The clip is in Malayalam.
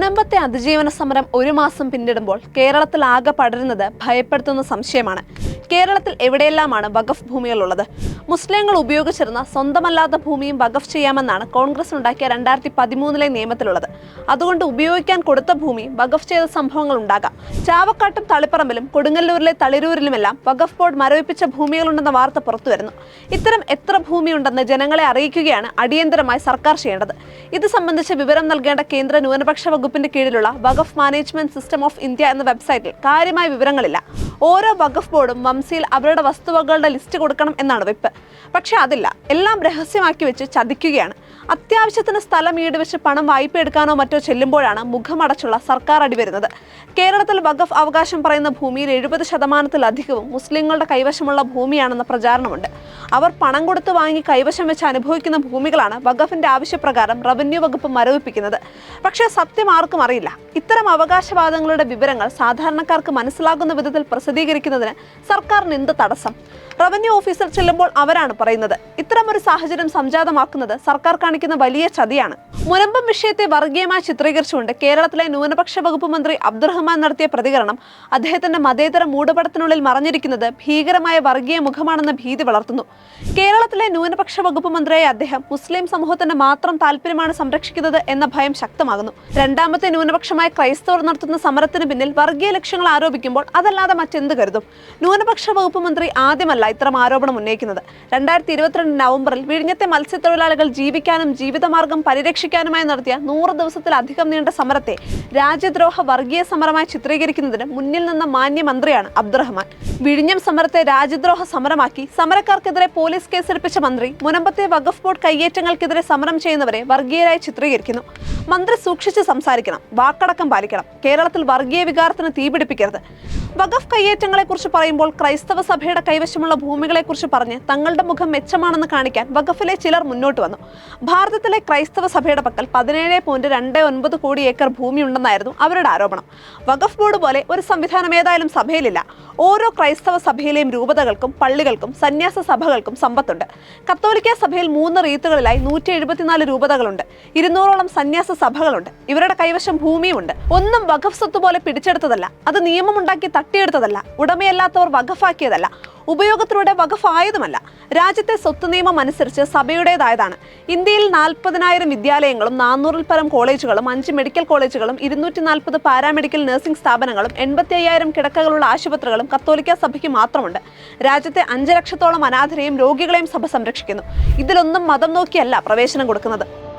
മുനമ്പത്തെ അതിജീവന സമരം ഒരു മാസം പിന്നിടുമ്പോൾ കേരളത്തിൽ ആകെ പടരുന്നത് ഭയപ്പെടുത്തുന്ന സംശയമാണ്. കേരളത്തിൽ എവിടെയെല്ലാമാണ് വഖഫ് ഭൂമികളുള്ളത്? മുസ്ലിങ്ങൾ ഉപയോഗിച്ചിരുന്ന സ്വന്തമല്ലാത്ത ഭൂമിയും വഖഫ് ചെയ്യാമെന്നാണ് കോൺഗ്രസ് ഉണ്ടാക്കിയ രണ്ടായിരത്തി പതിമൂന്നിലെ നിയമത്തിലുള്ളത്. അതുകൊണ്ട് ഉപയോഗിക്കാൻ കൊടുത്ത ഭൂമി വഖഫ് ചെയ്ത സംഭവങ്ങൾ ഉണ്ടാകാം. ചാവക്കാട്ടും തളിപ്പറമ്പിലും കൊടുങ്ങല്ലൂരിലെ തളിരൂരിലുമെല്ലാം വഖഫ് ബോർഡ് മരവിപ്പിച്ച ഭൂമികളുണ്ടെന്ന വാർത്ത പുറത്തുവരുന്നു. ഇത്തരം എത്ര ഭൂമിയുണ്ടെന്ന് ജനങ്ങളെ അറിയിക്കുകയാണ് അടിയന്തരമായി സർക്കാർ ചെയ്യേണ്ടത്. ഇത് സംബന്ധിച്ച് വിവരം നൽകേണ്ട കേന്ദ്ര ന്യൂനപക്ഷ വകുപ്പിന്റെ കീഴിലുള്ള Waqf management system of India എന്ന വെബ്സൈറ്റിൽ കാര്യമായ വിവരങ്ങളില്ല. ഓരോ വഖഫ് ബോർഡും വംശയിൽ അവരുടെ വസ്തുവകകളുടെ ലിസ്റ്റ് കൊടുക്കണം എന്നാണ് വെപ്പ്. പക്ഷെ അതില്ല. എല്ലാം രഹസ്യമാക്കി വെച്ച് ചതിക്കുകയാണ്. അത്യാവശ്യത്തിന് സ്ഥലം ഈട് വെച്ച് പണം വായ്പ എടുക്കാനോ മറ്റോ ചെല്ലുമ്പോഴാണ് മുഖമടച്ചുള്ള സർക്കാർ അടി വരുന്നത്. കേരളത്തിൽ വഖഫ് അവകാശം പറയുന്ന ഭൂമിയിൽ എഴുപത് ശതമാനത്തിലധികവും മുസ്ലിങ്ങളുടെ കൈവശമുള്ള ഭൂമിയാണെന്ന പ്രചാരണമുണ്ട്. അവർ പണം കൊടുത്ത് വാങ്ങി കൈവശം വെച്ച് അനുഭവിക്കുന്ന ഭൂമികളാണ് വഖഫിന്റെ ആവശ്യപ്രകാരം റവന്യൂ വകുപ്പ് മരവിപ്പിക്കുന്നത്. പക്ഷേ സത്യം ആർക്കും അറിയില്ല. ഇത്തരം അവകാശവാദങ്ങളുടെ വിവരങ്ങൾ സാധാരണക്കാർക്ക് മനസ്സിലാകുന്ന വിധത്തിൽ പ്രസിദ്ധീകരിക്കുന്നതിന് സർക്കാരിന് എന്ത് തടസ്സം? റവന്യൂ ഓഫീസർ ചെല്ലുമ്പോൾ അവരാണ് പറയുന്നത്. ഇത്തരം ഒരു സാഹചര്യം സംജാതമാക്കുന്നത് സർക്കാർ കാണിക്കുന്ന വലിയ ചതിയാണ്. മുരമ്പം വിഷയത്തെ വർഗീയമായി ചിത്രീകരിച്ചുകൊണ്ട് കേരളത്തിലെ ന്യൂനപക്ഷ വകുപ്പ് മന്ത്രി അബ്ദുറഹ്മാൻ നടത്തിയ പ്രതികരണം അദ്ദേഹത്തിന്റെ മതേതര മൂടുപടത്തിനുള്ളിൽ മറഞ്ഞിരിക്കുന്നത് ഭീകരമായ വർഗീയ മുഖമാണെന്ന ഭീതി വളർത്തുന്നു. കേരളത്തിലെ ന്യൂനപക്ഷ വകുപ്പ് മന്ത്രിയായ അദ്ദേഹം മുസ്ലിം സമൂഹത്തിന്റെ മാത്രം താല്പര്യമാണ് സംരക്ഷിക്കുന്നത് എന്ന ഭയം ശക്തമാകുന്നു. രണ്ടാമത്തെ ന്യൂനപക്ഷമായ ക്രൈസ്തവർ നടത്തുന്ന സമരത്തിന് പിന്നിൽ വർഗീയ ലക്ഷ്യങ്ങൾ ആരോപിക്കുമ്പോൾ അതല്ലാതെ മറ്റെന്ത് കരുതും? ന്യൂനപക്ഷ വകുപ്പ് മന്ത്രി ആദ്യമല്ല ഇത്തരം ആരോപണം ഉന്നയിക്കുന്നത്. രണ്ടായിരത്തി ഇരുപത്തിരണ്ട് നവംബറിൽ വിഴിഞ്ഞത്തെ മത്സ്യത്തൊഴിലാളികൾ ജീവിക്കാനും ജീവിതമാർഗം പരിരക്ഷിക്കാനുമായി നടത്തിയ നൂറ് ദിവസത്തിലധികം നീണ്ട സമരത്തെ രാജ്യദ്രോഹ വർഗീയ സമരമായി ചിത്രീകരിക്കുന്നതിന് മുന്നിൽ നിന്ന മാന്യമന്ത്രിയാണ് അബ്ദുറഹ്മാൻ. വിഴിഞ്ഞം സമരത്തെ രാജ്യദ്രോഹ സമരമാക്കി സമരക്കാർക്കെതിരെ പോലീസ് കേസെടുപ്പിച്ച മന്ത്രി മുനമ്പത്തെ വഖഫ് ബോർഡ് കയ്യേറ്റങ്ങൾക്കെതിരെ സമരം ചെയ്യുന്നവരെ വർഗീയരായി ചിത്രീകരിക്കുന്നു. മന്ത്രി സൂക്ഷിച്ച് സംസാരിക്കണം വാക്കടക്കം പാലിക്കണം കേരളത്തിൽ വർഗീയ വികാരത്തിന് തീപിടിപ്പിക്കരുത്. വഖഫ് കയ്യേറ്റങ്ങളെക്കുറിച്ച് പറയുമ്പോൾ ക്രൈസ്തവ സഭയുടെ കൈവശമുള്ള ഭൂമികളെക്കുറിച്ച് പറഞ്ഞ് തങ്ങളുടെ മുഖം മെച്ചമാണെന്ന് കാണിക്കാൻ വഖഫിലെ ചിലർ മുന്നോട്ട് വന്നു. ഭാരതത്തിലെ ക്രൈസ്തവ സഭയുടെ പക്കൽ പതിനേഴ് പോയിന്റ് രണ്ട് ഒൻപത് കോടി ഏക്കർ ഭൂമിയുണ്ടെന്നായിരുന്നു അവരുടെ ആരോപണം. വഖഫ് ബോർഡ് പോലെ ഒരു സംവിധാനം ഏതായാലും സഭയിലില്ല. ഓരോ ക്രൈസ്തവ സഭയിലെയും രൂപതകൾക്കും പള്ളികൾക്കും സന്യാസ സഭകൾക്കും സമ്പത്തുണ്ട്. കത്തോലിക്ക സഭയിൽ മൂന്ന് റീത്തുകളിലായി നൂറ്റി എഴുപത്തിനാല് രൂപതകളുണ്ട്. ഇരുന്നൂറോളം സന്യാസ സഭകളുണ്ട്. ഇവരുടെ കൈവശം ഭൂമിയുമുണ്ട്. ഒന്നും വഖഫ് സ്വത്ത് പോലെ പിടിച്ചെടുത്തതല്ല. അത് നിയമമുണ്ടാക്കി തട്ടിയെടുത്തതല്ല ഉടമയല്ലാത്തവർ വകഫാക്കിയതല്ല ഉപയോഗത്തിലൂടെ വകഫായതുമല്ല. രാജ്യത്തെ സ്വത്ത് നിയമം അനുസരിച്ച് സഭയുടേതായതാണ്. ഇന്ത്യയിൽ നാൽപ്പതിനായിരം വിദ്യാലയങ്ങളും നാനൂറിൽ പരം കോളേജുകളും അഞ്ച് മെഡിക്കൽ കോളേജുകളും ഇരുന്നൂറ്റി നാൽപ്പത് പാരാമെഡിക്കൽ നഴ്സിംഗ് സ്ഥാപനങ്ങളും എൺപത്തി അയ്യായിരം കിടക്കകളുള്ള ആശുപത്രികളും കത്തോലിക്ക സഭയ്ക്ക് മാത്രമുണ്ട്. രാജ്യത്തെ അഞ്ച് ലക്ഷത്തോളം അനാഥരെയും രോഗികളെയും സഭ സംരക്ഷിക്കുന്നു. ഇതിലൊന്നും മതം നോക്കിയല്ല പ്രവേശനം കൊടുക്കുന്നത്.